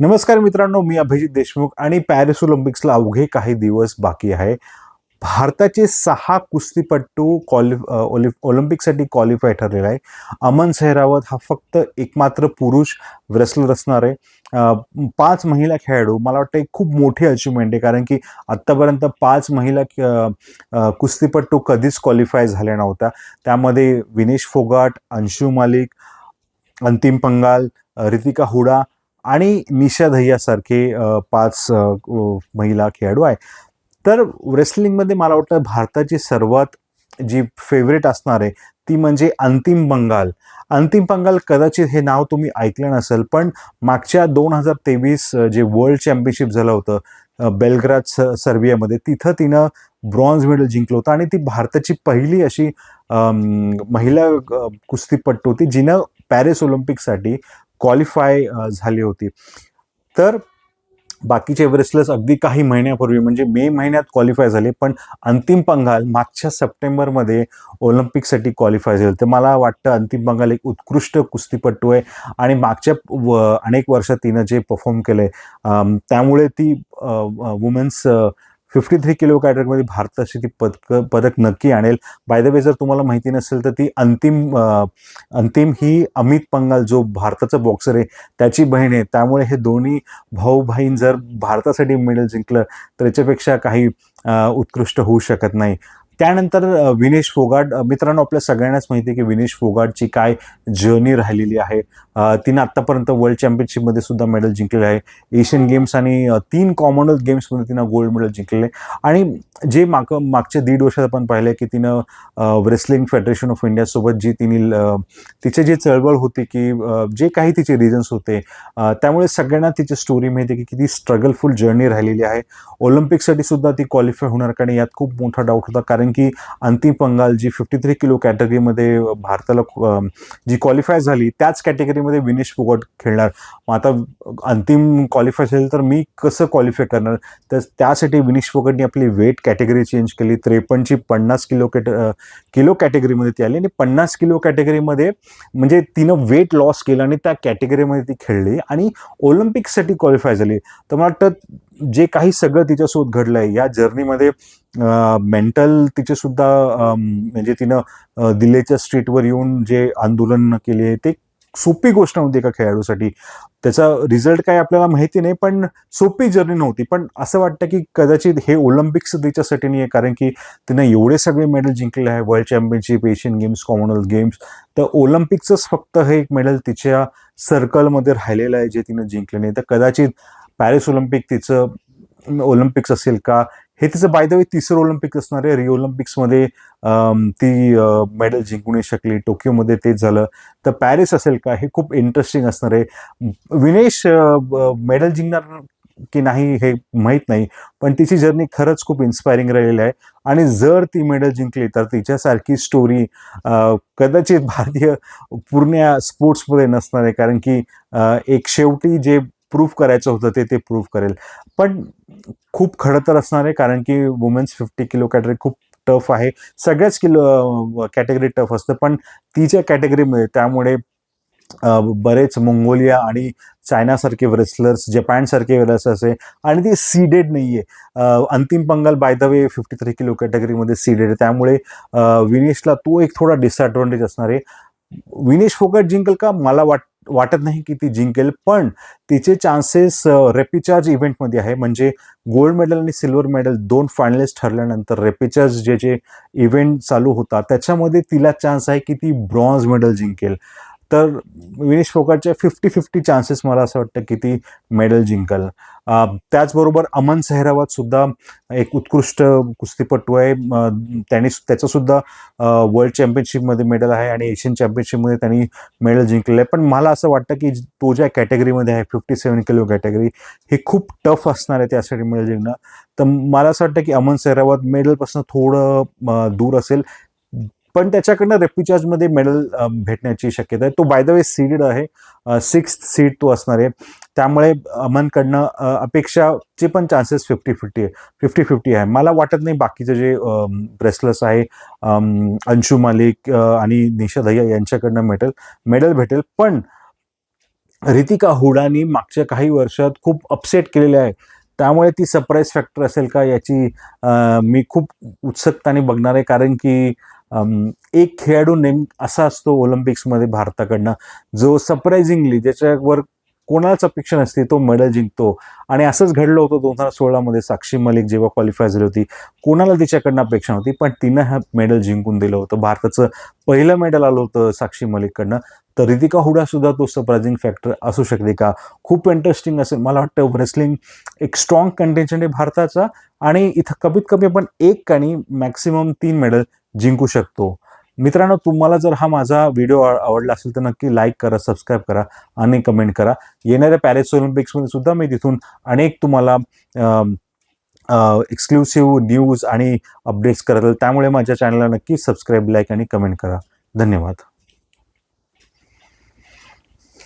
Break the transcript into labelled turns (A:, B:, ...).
A: नमस्कार मित्रांनो मी अभिजित देशमुख आणि पॅरिस ऑलिम्पिक्सला अवघे काही दिवस बाकी आहे. भारताचे सहा कुस्तीपट्टू क्वालि ओलि ऑलिम्पिकसाठी क्वालिफाय ठरलेला आहे. अमन सेहरावत हा फक्त एकमात्र पुरुष रेसलर असणार आहे. पाच महिला खेळाडू मला वाटतं एक खूप मोठी अचिव्हमेंट आहे कारण की आत्तापर्यंत पाच महिला कुस्तीपट्टू कधीच क्वालिफाय झाल्या नव्हत्या. त्यामध्ये विनेश फोगाट अंशू मालिक अंतिम पंगाल रितिका हुडा आणि निशा दह्यासारखे पाच महिला खेळाडू आहे. तर रेसलिंगमध्ये मला वाटतं भारताची सर्वात जी फेवरेट असणार आहे ती म्हणजे अंतिम बंगाल. अंतिम बंगाल कदाचित हे नाव तुम्ही ऐकलं नसेल पण मागच्या दोन हजार तेवीस जे वर्ल्ड चॅम्पियनशिप झालं होतं बेलग्राज स सर्बियामध्ये तिथं तिनं ब्रॉन्झ मेडल जिंकलं होतं आणि ती भारताची पहिली अशी महिला कुस्तीपट्टू होती जिनं पॅरिस ऑलिम्पिकसाठी क्वालिफाय झाली होती. तर बाकीचे रेसलर्स अगदी काही महिन्यापूर्वी म्हणजे मे महिन्यात क्वालिफाय झाले पण अंतिम पंगाल मागच्या सप्टेंबरमध्ये ऑलिम्पिकसाठी क्वालिफाय झाले. तर मला वाटतं अंतिम पंगाल एक उत्कृष्ट कुस्तीपट्टू आहे आणि मागच्या व अनेक वर्षात तिनं जे परफॉर्म केलं आहे त्यामुळे ती वुमेन्स फिफ्टी थ्री किलो कॅटेगरीमध्ये भारताची ती पदक पदक नक्की आणेल. बाय द वे जर तुम्हाला माहिती नसेल तर ती अंतिम अंतिम ही अमित पंगाल जो भारताचा बॉक्सर आहे त्याची बहीण आहे. त्यामुळे हे दोन्ही भाऊ बहीण जर भारतासाठी मेडल जिंकलं तर याच्यापेक्षा काही उत्कृष्ट होऊ शकत नाही. त्यानंतर विनेश फोगाट. मित्रांनो आपल्या सगळ्यांनाच माहिती आहे की विनेश फोगाटची काय जर्नी राहिलेली आहे. तिनं आत्तापर्यंत वर्ल्ड चॅम्पियनशिपमध्ये सुद्धा मेडल जिंकलेलं आहे. एशियन गेम्स आणि तीन कॉमनवेल्थ गेम्समध्ये तिनं गोल्ड मेडल जिंकलेलं आहे. आणि जे माग मागच्या दीड वर्षात आपण पाहिलं की तिनं रेसलिंग फेडरेशन ऑफ इंडियासोबत जी तिने तिचे जे चळवळ होती की जे काही तिचे रिझन्स होते त्यामुळे सगळ्यांना तिची स्टोरी माहिती की किती स्ट्रगलफुल जर्नी राहिलेली आहे. ऑलिम्पिकसाठी सुद्धा ती क्वालिफाय होणार कारण यात खूप मोठा डाऊट होता. कारण कारण की Antim Panghal ji fifty three kilo कॅटेगरीमध्ये भारताला जी क्वालिफाय झाली त्याच कॅटेगरीमध्ये विनेश फोगट खेळणार. मग आता अंतिम क्वालिफाय झाली तर मी कसं क्वालिफाय करणार? तर त्यासाठी विनेश फोगटने आपली वेट कॅटेगरी चेंज केली. त्रेपन्नची पन्नास किलो कॅट किलो कॅटेगरीमध्ये ती आली आणि पन्नास किलो कॅटेगरीमध्ये म्हणजे तिनं वेट लॉस केलं आणि त्या कॅटेगरीमध्ये ती खेळली आणि ऑलिम्पिकसाठी क्वालिफाय झाली. तर मला वाटतं जे काही सगळं तिच्यासोबत घडलं आहे या जर्नीमध्ये मेंटल तिचे सुद्धा म्हणजे तिनं दिल्लीच्या स्ट्रीटवर येऊन जे आंदोलन केले ते सोपी गोष्ट नव्हती एका खेळाडूसाठी. त्याचा रिझल्ट काय आपल्याला माहिती नाही पण सोपी जर्नी नव्हती. पण असं वाटतं की कदाचित हे ऑलिम्पिक्स तिच्यासाठी नाही आहे कारण की तिनं एवढे सगळे मेडल जिंकले आहे world championship Asian games Commonwealth games तर ऑलिम्पिकचंच फक्त हे एक मेडल तिच्या सर्कलमध्ये राहिलेलं आहे जे तिनं जिंकले नाही. तर कदाचित पॅरिस ऑलिम्पिक तिचं ऑलिम्पिक्स असेल का? हे तिचं बाय द वे तिसरं ऑलिम्पिक्स असणार आहे. रिओ ऑलिम्पिक्समध्ये ती मेडल जिंकू नाही शकली. टोकियोमध्ये तेच झालं. तर पॅरिस असेल का? हे खूप इंटरेस्टिंग असणार आहे. विनेश मेडल जिंकणार की नाही हे माहीत नाही. पण तिची जर्नी खरंच खूप इन्स्पायरिंग राहिलेली आहे. आणि जर ती मेडल जिंकली तर तिच्यासारखी स्टोरी कदाचित भारतीय पूर्ण स्पोर्ट्समध्ये नसणार आहे. कारण की एक शेवटी जे प्रूफ करायचं होतं ते ते प्रूफ करेल. पण खूप खडं तर असणार आहे कारण की वुमेन्स फिफ्टी किलो कॅटेगरी खूप टफ आहे. सगळ्याच किलो कॅटेगरी टफ असतं पण तिच्या कॅटेगरीमध्ये त्यामुळे बरेच मंगोलिया आणि चायनासारखे रेसलर्स जपानसारखे रेसलर्स आहे आणि ते सीडेड नाही आहे Antim Panghal by the way fifty three kilo कॅटेगरीमध्ये सीडेड आहे. त्यामुळे विनेशला तो एक थोडा डिसएडव्हान्टेज असणार आहे. विनेश फोगट जिंकल का? मला वाट वाटत नाही की ती जिंकेल पण तिचे चान्सेस रेपिचार्ज इव्हेंटमध्ये आहे. म्हणजे गोल्ड मेडल आणि सिल्वर मेडल दोन फायनलिस्ट ठरल्यानंतर रेपिचार्ज जे जे इव्हेंट चालू होता त्याच्यामध्ये तिला चान्स आहे की ती ब्रॉन्झ मेडल जिंकेल. तर विनेश फोगाटचे फिफ्टी फिफ्टी चान्सेस मला असं वाटतं की ती मेडल जिंकल. त्याचबरोबर अमन सेहरावत सुद्धा एक उत्कृष्ट कुस्तीपटू आहे. अं, त्याने त्याचं सुद्धा वर्ल्ड चॅम्पियनशिपमध्ये मेडल आहे आणि एशियन चॅम्पियनशिपमध्ये त्यांनी मेडल जिंकलेलं आहे. पण मला असं वाटतं की तो ज्या कॅटेगरीमध्ये आहे फिफ्टी सेवन किलो कॅटेगरी हे खूप टफ असणार आहे त्यासाठी मेडल जिंकणं. तर मला असं वाटतं की अमन सेहरावत मेडलपासून थोडं दूर असेल. पण त्याच्याकडनं रेपिचार्जमध्ये मेडल भेटण्याची शक्यता आहे. तो बाय द वे सीडेड आहे. सिक्स्थ सीड तो असणार आहे. त्यामुळे अमनकडनं अपेक्षाचे पण चान्सेस फिफ्टी फिफ्टी आहे. फिफ्टी फिफ्टी आहे. मला वाटत नाही बाकीचे जे रेसलर्स आहे अंशू मालिक आणि निशा दहिया यांच्याकडनं मेडल मेडल भेटेल. पण रितिका हुडानी मागच्या काही वर्षात खूप अपसेट केलेले आहे. त्यामुळे ती सरप्राईज फॅक्टर असेल का याची मी खूप उत्सुकताने बघणार आहे. कारण की एक खेळाडू नेम असा असतो ऑलिम्पिक्समध्ये भारताकडनं जो सरप्राइझिंगली ज्याच्यावर कोणालाच अपेक्षा नसते तो मेडल जिंकतो. आणि असंच घडलं होतं दोन हजार सोळामध्ये साक्षी मलिक जेव्हा क्वालिफाय झाली होती कोणाला तिच्याकडनं अपेक्षा नव्हती पण तिनं हा मेडल जिंकून दिलं होतं. भारताचं पहिलं मेडल आलं होतं साक्षी मलिककडनं. तर रितिका हुडासुद्धा तो सरप्रायझिंग फॅक्टर असू शकते का? खूप इंटरेस्टिंग असेल मला वाटतं रेसलिंग एक स्ट्रॉंग कंटेन्शन आहे भारताचा. आणि इथं कमीत कमी आपण एक आणि मॅक्सिमम तीन मेडल जिंकू शकतो. मित्रांनो तुम्हाला जर हा माझा व्हिडिओ आवडला असेल तर नक्की लाईक करा सबस्क्राईब करा आणि कमेंट करा. येणाऱ्या पॅरिस ऑलिम्पिक्समध्ये सुद्धा मी तिथून अनेक तुम्हाला एक्सक्लुसिव्ह न्यूज आणि अपडेट्स करत त्यामुळे माझ्या चॅनलला नक्की सबस्क्राईब लाईक आणि कमेंट करा. धन्यवाद.